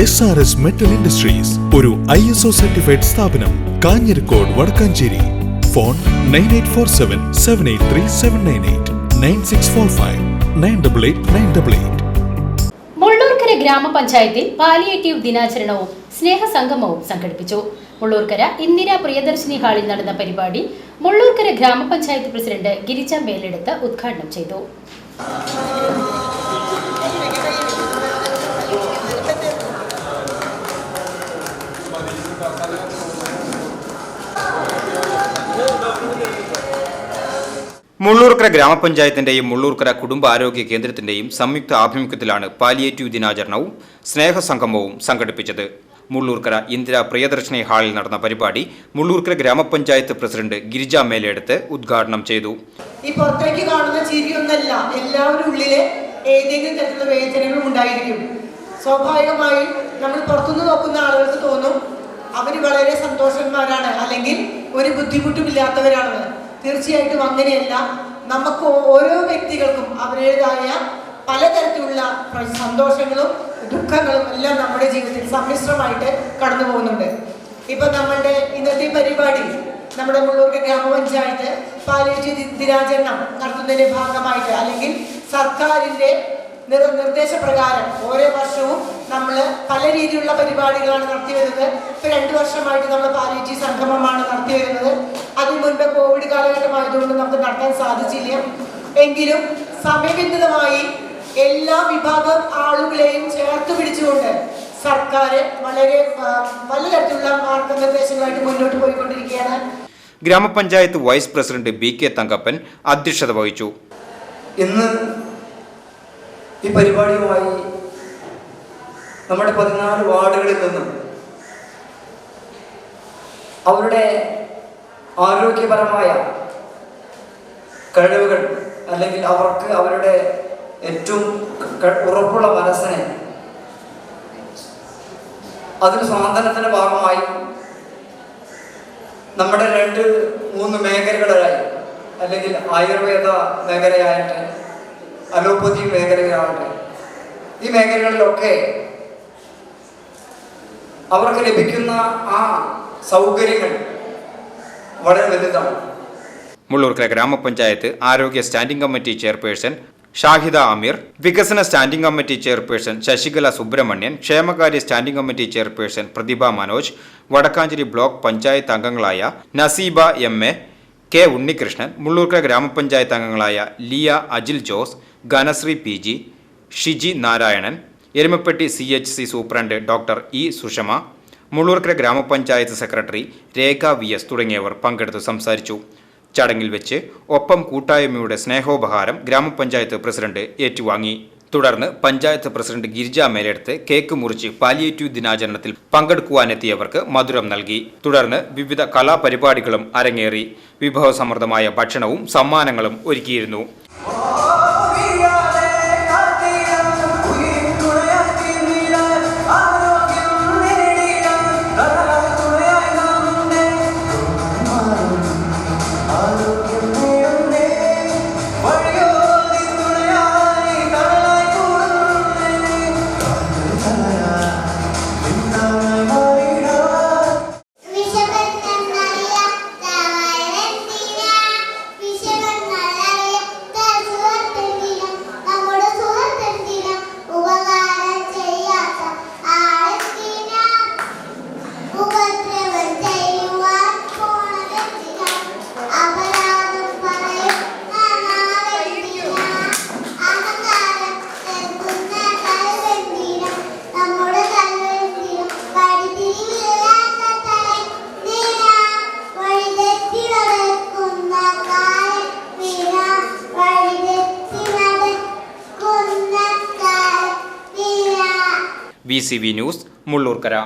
S R S metal industries ഒരു I S O certified സ്ഥാപനം Kanjirakode Wadakkanchery. Phone nine eight four seven seven eight three seven nine eight nine six four five nine double eight nine double eight Mullurkara ഗ്രാമപഞ്ചായത്തിൽ palliative ദിനാചരണവും സ്നേഹസംഗമവും സംഘടിപ്പിച്ചു. മുള്ളൂർക്കര ഇന്ദിര പ്രിയദർശിനി ഹാളിൽ നടന്ന പരിപാടി മുള്ളൂർക്കര ഗ്രാമപഞ്ചായത്ത് president Girija മേലെടുത്ത് ഉദ്ഘാടനം ചെയ്തു. മുള്ളൂർക്കര ഗ്രാമപഞ്ചായത്തിന്റെയും മുള്ളൂർക്കര കുടുംബാരോഗ്യ കേന്ദ്രത്തിന്റെയും സംയുക്ത ആഭിമുഖ്യത്തിലാണ് പാലിയേറ്റീവ് ദിനാചരണവും സ്നേഹസംഗമവും സംഘടിപ്പിച്ചത്. മുള്ളൂർക്കര ഇന്ദിര പ്രിയദർശിനി ഹാളിൽ നടന്ന പരിപാടി മുള്ളൂർക്കര ഗ്രാമപഞ്ചായത്ത് പ്രസിഡന്റ് ഗിരിജ മേലെടുത്ത് ഉദ്ഘാടനം ചെയ്തു. ഈ പുറത്തേക്ക് കാണുന്ന ചിരിയൊന്നല്ല എല്ലാവരും ഉള്ളിലെ ഏതെങ്കിലും തരത്തിലുള്ള വേദനകളും ഉണ്ടായിരിക്കും. സ്വാഭാവികമായും നമ്മൾ പുറത്തുനിന്ന് നോക്കുന്ന ആളുകൾക്ക് തോന്നും അവർ വളരെ സന്തോഷന്മാരാണ് അല്ലെങ്കിൽ ഒരു ബുദ്ധിമുട്ടുമില്ലാത്തവരാണെന്ന്. തീർച്ചയായിട്ടും അങ്ങനെയല്ല. നമുക്ക് ഓരോ വ്യക്തികൾക്കും അവരുടേതായ പലതരത്തിലുള്ള സന്തോഷങ്ങളും ദുഃഖങ്ങളും എല്ലാം നമ്മുടെ ജീവിതത്തിൽ സമ്മിശ്രമായിട്ട് കടന്നു പോകുന്നുണ്ട്. ഇപ്പൊ നമ്മളുടെ ഇന്നത്തെ പരിപാടി നമ്മുടെ മുള്ളൂർക്ക് ഗ്രാമപഞ്ചായത്ത് പാലിയേറ്റീവ് ദിനാചരണം നടത്തുന്നതിന്റെ ഭാഗമായിട്ട് അല്ലെങ്കിൽ സർക്കാരിന്റെ നിർ നിർദ്ദേശപ്രകാരം ഓരോ വർഷവും നമ്മൾ പല രീതിയിലുള്ള പരിപാടികളാണ് നടത്തി വരുന്നത് ഇപ്പൊ രണ്ടു വർഷമായിട്ട് നമ്മൾ പാലിയേറ്റീവ് സംഗമമാണ് നടത്തി വരുന്നത് അതിന് മുൻപ് കാലഘട്ടമായതുകൊണ്ട് നമുക്ക് നടത്താൻ സാധിച്ചില്ല. എങ്കിലും സമയബന്ധിതമായി എല്ലാ വിഭാഗം ആളുകളെയും ചേർത്ത് പിടിച്ചുകൊണ്ട് സർക്കാർ വളരെ പല പലതരത്തിലുള്ള മാർഗനിർദ്ദേശങ്ങളായിട്ട് മുന്നോട്ട് പോയിക്കൊണ്ടിരിക്കുകയാണ്. Grama panchayat vice president B K Thankappan അധ്യക്ഷത വഹിച്ചു. ഇന്ന് ഈ പരിപാടിയുമായി നമ്മുടെ പതിനാല് വാർഡുകളിൽ നിന്നും അവരുടെ ആരോഗ്യപരമായ കഴിവുകൾ അല്ലെങ്കിൽ അവർക്ക് അവരുടെ ഏറ്റവും ഉറപ്പുള്ള മനസ്സിനെ അതിന് സ്വാതന്ത്ര്യത്തിന്റെ ഭാഗമായി നമ്മുടെ രണ്ട് മൂന്ന് മേഖലകളായി അല്ലെങ്കിൽ ആയുർവേദ മേഖലയായിട്ട് അലോപ്പതി മേഖലയാവട്ടെ ഈ മേഖലകളിലൊക്കെ അവർക്ക് ലഭിക്കുന്ന ആ സൗകര്യങ്ങൾ വളരെ ലളിതമാണ് മുള്ളൂർക്കര ഗ്രാമപഞ്ചായത്ത് ആരോഗ്യ standing committee chairperson Shahida Ameer വികസന standing committee chairperson Sasikala Subrahmanian ക്ഷേമകാര്യ standing committee chairperson Prathibha Manoj Wadakkanchery block panchayat അംഗങ്ങളായ Naseeba M A K Unnikrishnan Mullurkara grama panchayat അംഗങ്ങളായ Liya Ajil Jose Ghanasree P G Shiji Narayanan Erumapetty C H C superintendent doctor E Sushama Mullurkara grama panchayat secretary Rekha V S തുടങ്ങിയവർ പങ്കെടുത്ത് സംസാരിച്ചു. ചടങ്ങിൽ വെച്ച് ഒപ്പം കൂട്ടായ്മയുടെ സ്നേഹോപഹാരം ഗ്രാമപഞ്ചായത്ത് president ഏറ്റുവാങ്ങി. തുടർന്ന് പഞ്ചായത്ത് പ്രസിഡന്റ് ഗിരിജ മേലെടുത്ത് കേക്ക് മുറിച്ച് പാലിയേറ്റീവ് ദിനാചരണത്തിൽ പങ്കെടുക്കുവാനെത്തിയവർക്ക് മധുരം നൽകി. തുടർന്ന് വിവിധ കലാപരിപാടികളും അരങ്ങേറി. വിഭവസമൃദ്ധമായ ഭക്ഷണവും സമ്മാനങ്ങളും ഒരുക്കിയിരുന്നു. V news Mullurkara